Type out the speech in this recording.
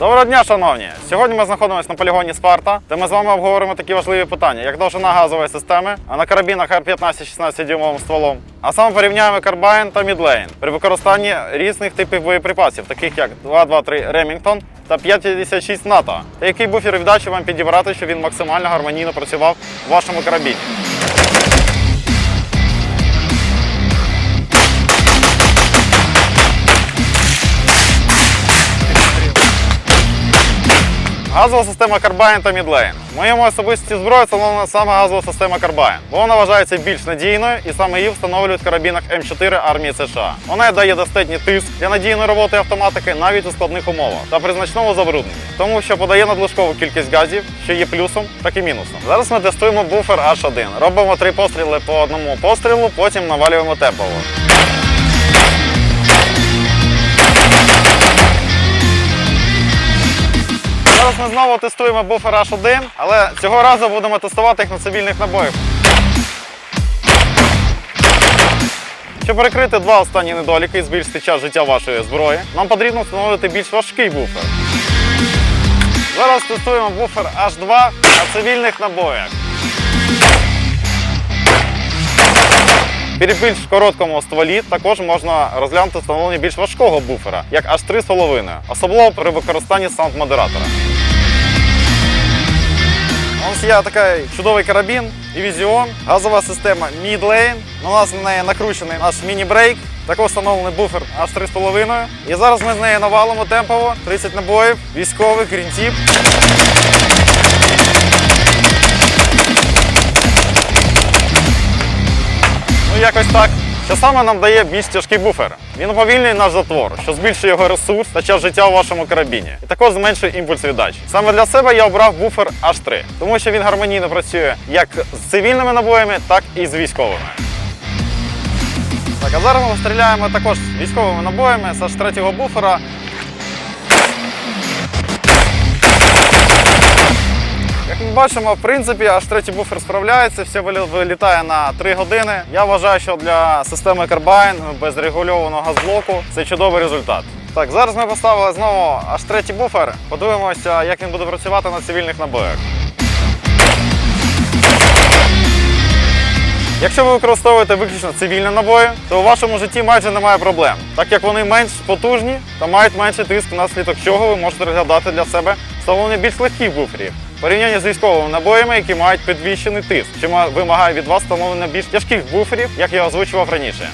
Доброго дня, шановні! Сьогодні ми знаходимося на полігоні Спарта, де ми з вами обговоримо такі важливі питання, як довжина газової системи, а на карабінах R15-16 дюймовим стволом. А саме порівняємо карбайн та мідлейн при використанні різних типів боєприпасів, таких як 223 Remington та 556 НАТО, та який буфер віддачі вам підібрати, щоб він максимально гармонійно працював у вашому карабіні. Газова система Carbine та Midlane. В моєму особистій зброї встановлена саме газова система Carbine, бо вона вважається більш надійною і саме її встановлюють в карабінах М4 армії США. Вона дає достатній тиск для надійної роботи автоматики навіть у складних умовах та при значному забрудненні, тому що подає надлишкову кількість газів, що є плюсом, так і мінусом. Зараз ми тестуємо буфер H1. Робимо три постріли по одному пострілу, потім навалюємо темпово. Знову тестуємо буфер H1, але цього разу будемо тестувати їх на цивільних набоях. Щоб перекрити два останні недоліки і збільшити час життя вашої зброї, нам потрібно встановити більш важкий буфер. Зараз тестуємо буфер H2 на цивільних набоях. При більш короткому стволі також можна розглянути встановлення більш важкого буфера, як аж 3,5, особливо при використанні саунд-модератора. У нас є такий чудовий карабін візіон, газова система Midlane. У нас на неї накручений наш міні-брейк, також встановлений буфер аж 3,5. І зараз ми з нею навалимо темпово 30 набоїв, військових, грінтіп. Ну, якось так. Що саме нам дає більш тяжкий буфер? Він уповільнює наш затвор, що збільшує його ресурс та час життя у вашому карабіні. І також зменшує імпульс віддачі. Саме для себе я обрав буфер H3, тому що він гармонійно працює як з цивільними набоями, так і з військовими. Так, а зараз ми стріляємо також з військовими набоями з H3 буфера. Ми бачимо, в принципі, аж третій буфер справляється, все вилітає на 3 години. Я вважаю, що для системи Carbine без регульованого газблоку це чудовий результат. Так, зараз ми поставили знову аж третій буфер. Подивимося, як він буде працювати на цивільних набоях. Якщо ви використовуєте виключно цивільні набої, то у вашому житті майже немає проблем, так як вони менш потужні та мають менший тиск, внаслідок чого ви можете розглядати для себе встановлення більш легких буферів. В Порівнянні з військовими набоями, які мають підвищений тиск, що вимагає від вас встановлення більш тяжких буферів, як я озвучував раніше.